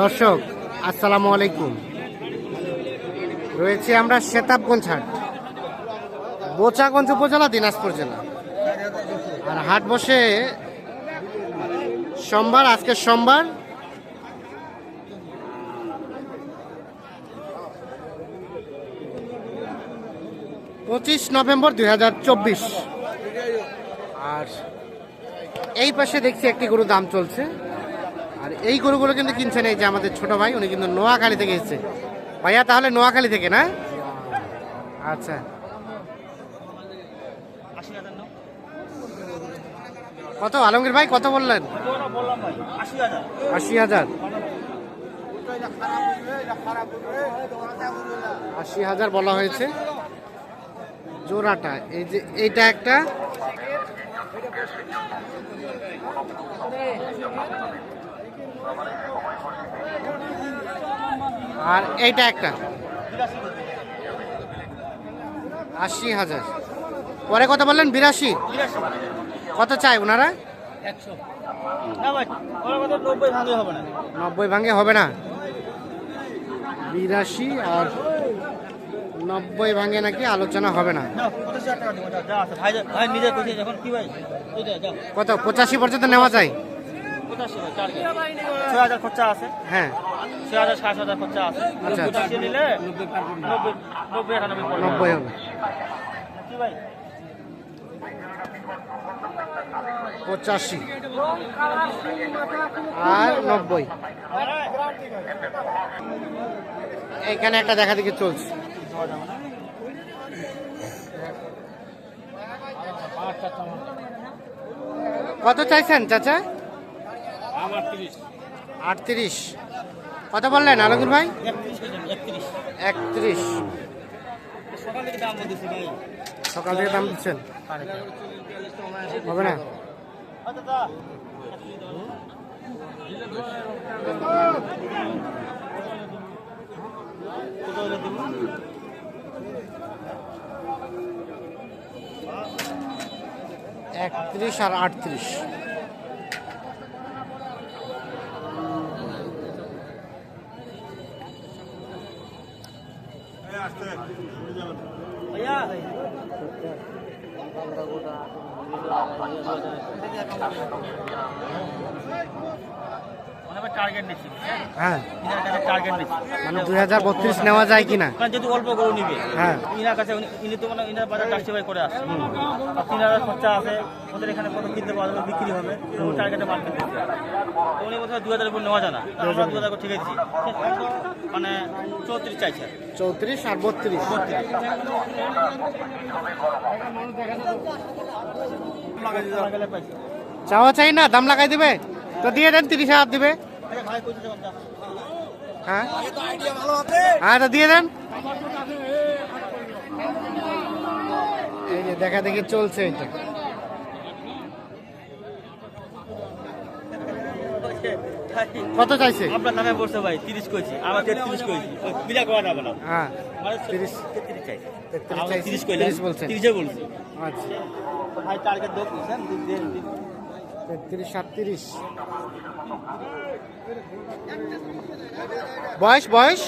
দর্শক, আসসালামু আলাইকুম। রয়েছে আমরা শেতাবগঞ্জ হাট। বোচাগঞ্জ উপজেলা, দিনাজপুর জেলা। আর হাট বসে সোমবার, আজকে সোমবার। পঁচিশ নভেম্বর দু হাজার চব্বিশ। আর এই পাশে দেখছি একটি গরু দাম চলছে। আর এই গরুগুলো কিন্তু কিনছেন এই যে আমাদের ছোট ভাই, উনি কিন্তু নোয়াখালী থেকে এসেছে। ভাইয়া, তাহলে নোয়াখালী থেকে না? আচ্ছা। কত? আলমগীর ভাই, কত বললেন? আশি হাজার। আশি হাজার বলা হয়েছে। জোড়াটা, এই যে এইটা একটা? আর এইটা একটা। আশি হাজার। পরে কত বললেন? বিরাশি? কত চাই ওনারা নব্বই ভাঙে হবে না। বিরাশি আর নব্বই ভাঙে নাকি আলোচনা হবে না। কত? পঁচাশি পর্যন্ত নেওয়া যায়। ছয় হাজার খরচা আছে। হ্যাঁ। ছয় হাজার সাত হাজার খরচা আছে। আচ্ছা, আচ্ছা। নিলে নব্বই হবে। কি ভাই? পঁচাশি। আর নব্বই। এখানে একটা দেখা দেখি চলছে। কত চাইছেন চাচা? আটত্রিশ। কত বললেন আলমগীর ভাই? একত্রিশ সকাল থেকে দাম দিচ্ছেন? হবে না? একত্রিশ আর আটত্রিশ। ভাইয়া মানে টার্গেট নিচ্ছি হ্যাঁ মানে দুই হাজার বত্রিশ নেওয়া যায় কিনা? যদি অল্প গরু নিবে হ্যাঁ। ইনার কাছে ইনি তো মানে ইনার বাজার করে আর তিন হাজার খরচা আছে ওদের এখানে কত কিনতে পারবে বিক্রি হবে টার্গেটে মাল কিনতে হবে। তো উনি বলছে দু হাজার উপর নেওয়া যায় না। তা আমরা দু হাজার ঠিক আছে মানে চৌত্রিশ চাইছে। চৌত্রিশ আর বত্রিশ। চাওয়া চাই না? দাম লাগাই দিবে? তো দিয়ে দেন তিরিশ হাজার দিবে। হ্যাঁ? হ্যাঁ তো দিয়ে দেন। এই যে দেখা দেখি চলছে এটা কত চাইছে? আপনার নামে বলছে ভাই তিরিশ কইছি। আমার তেত্রিশ কইছি। যাবে না হ্যাঁ মানে তিরিশ। তেত্রিশ চাইছে, তিরিশ তিরিশ। তিরিশে বলছি। আচ্ছা। ভাই টার্গেট দোক বুঝছেন তেত্রিশ সাতত্রিশ। বয়স বয়স?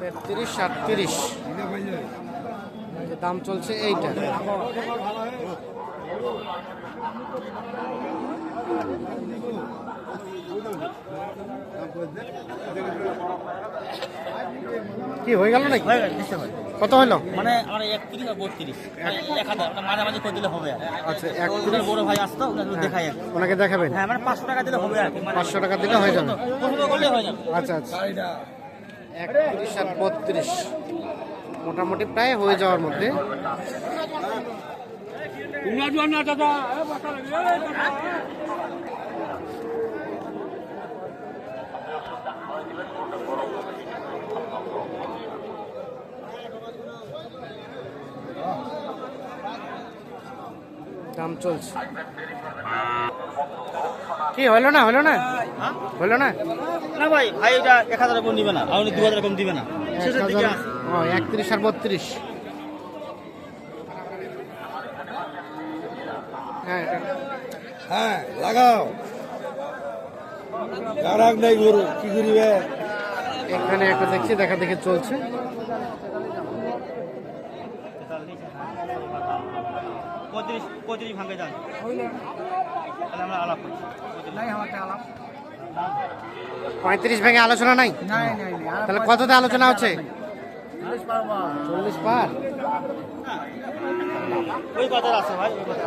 তেত্রিশ সাতত্রিশ। দাম চলছে এইটা। কি হয়ে গেল নাকি? হয়ে কত হলো? মানে আমার একত্রিশ আর বত্রিশ। এক হাজার মানে মাঝামাঝি করে দিলে হবে আর আচ্ছা একত্রিশ বড় ভাই আসতো ওদের দেখাই। ওনাকে দেখাবেন? হ্যাঁ মানে পাঁচশো টাকা দিলে হবে আর মানে পাঁচশো টাকা দিলে হয়ে যাবে। করলে হয়ে যাবে। আচ্ছা আচ্ছা। একত্রিশ আর বত্রিশ। মোটামুটি প্রায় হয়ে যাওয়ার মধ্যে। দাম চলছে। কি হলো না হলো না? হ্যাঁ হলো না? না ভাই ভাই এটা এক হাজার কম দিবে না। আর উনি দু হাজার কম দিবে না। শেষের দিকে আছে। একত্রিশ আর বত্রিশ। হ্যাঁ হ্যাঁ লাগাও। নাই গরু কি করিবে? এখানে একটা দেখছি দেখা দেখে চলছে। পঁয়ত্রিশ পঁয়ত্রিশ ভাঙে যান। তাহলে আমরা আলাপ করছি। পঁয়ত্রিশ ভেঙে আলোচনা নাই? তাহলে কততে আলোচনা হচ্ছে? চল্লিশ পার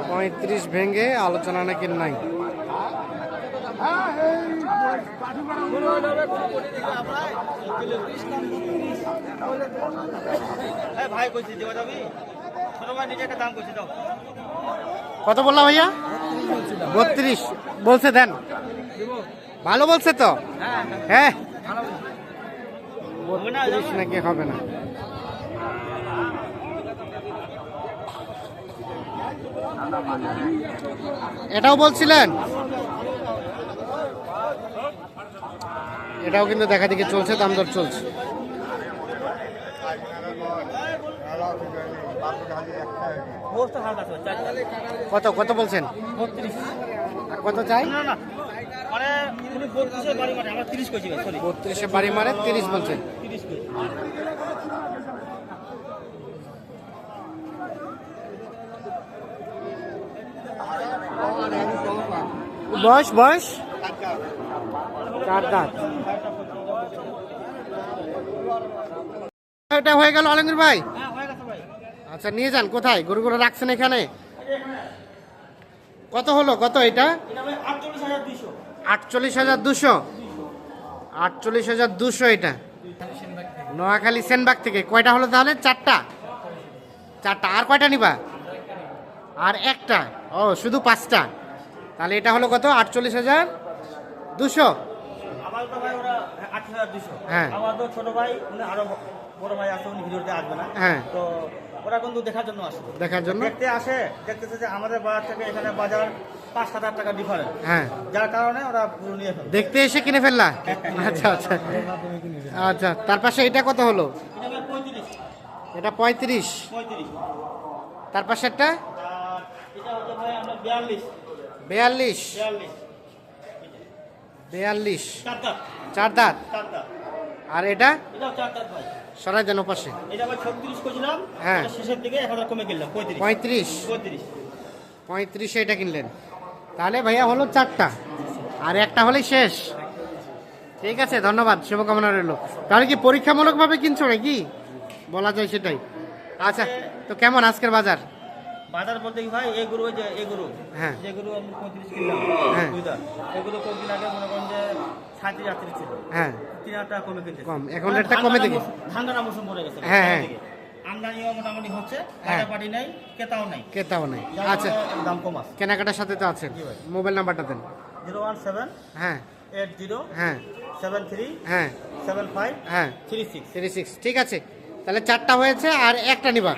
পঁয়ত্রিশ ভেঙে আলোচনা নাকি নাই? হ্যাঁ ভাই কইছি দেওয়া যাবি? কত বললাম ভাইয়া? বত্রিশ। বলছে দেন। ভালো বলছে তো? হ্যাঁ। বত্রিশ নাকি হবে না? এটাও বলছিলেন? এটাও কিন্তু দেখা দেখি চলছে দাম দর চলছে। কত কত বলছেন? কত চাই? মানে মানে বত্রিশে বাড়ি মারে তিরিশ বলছেন। বয়স বয়স? চার দাঁত। এটা হয়ে গেল আলমগীর ভাই। হ্যাঁ। ভাই আচ্ছা নিয়ে যান কোথায়? গরুগুলো রাখছেন এখানে? কত হলো? কত এটা? আটচল্লিশ হাজার দুশো। আটচল্লিশ হাজার দুশো এটা। নোয়াখালী সেনবাগ থেকে। কয়টা হলো তাহলে? চারটা? চারটা। আর কয়টা নিবা? আর একটা। ও শুধু পাঁচটা। তাহলে এটা হলো কত? আটচল্লিশ হাজার দুশো। হ্যাঁ। ছোট ভাই আরও বড় ভাই আছে উনি ভিডিওতে আসবে না। হ্যাঁ। তো ওরা কিন্তু দেখার জন্য আসবে দেখার জন্য? দেখতে আসে দেখতেছে যে আমাদের বাজার থেকে এখানে বাজার পাঁচ হাজার টাকা ডিফারেন্ট হ্যাঁ। যার কারণে ওরা পুরো নিয়ে ফেলে। দেখতে এসে কিনে ফেললা? আচ্ছা আচ্ছা। আচ্ছা তার পাশে এটা কত হলো? এটা পঁয়ত্রিশ। তার পাশে একটা বিয়াল্লিশ। বিয়াল্লিশ। চার দাঁত চার দাঁত। চার দাঁত। আর এটা? সরাই যেন পাশে হ্যাঁ। পঁয়ত্রিশ। পঁয়ত্রিশে এটা কিনলেন। তাহলে ভাইয়া হলো চারটা। আর একটা হলেই শেষ। ঠিক আছে ধন্যবাদ। শুভকামনা রইল। তাহলে কি পরীক্ষামূলকভাবে কিনছো নাকি? বলা যায় সেটাই। আচ্ছা তো কেমন আজকের বাজার? বাজার বলতে কি ভাই এই গরু যে এই গরু। হ্যাঁ। যে গরু আমি পঁয়ত্রিশ কিনলাম হ্যাঁ। বুঝলাম এগুলো কয়েকদিন আগে মনে করেন যে সাঁত্রিশ আটত্রিশ ছিল। হ্যাঁ। তিন হাজার টাকা কমে কিনতে কম, এখন রেটটা কমে দেখি। ধান কাটা মৌসুম পড়ে গেছে। হ্যাঁ, হ্যাঁ। আমদানিও মোটামুটি হচ্ছে হ্যাঁ। নাই কেতাও নাই। কেতাও নেই। যার আচ্ছা। কারণে দাম কম আছে। কেনাকাটার সাথে তো ভাই। মোবাইল নাম্বারটা দেন। জিরো ওয়ান সেভেন হ্যাঁ। এইট জিরো হ্যাঁ। সেভেন থ্রি হ্যাঁ। সেভেন ফাইভ হ্যাঁ। Three six. Three six. ঠিক আছে। তাহলে চারটা হয়েছে আর একটা নিবা।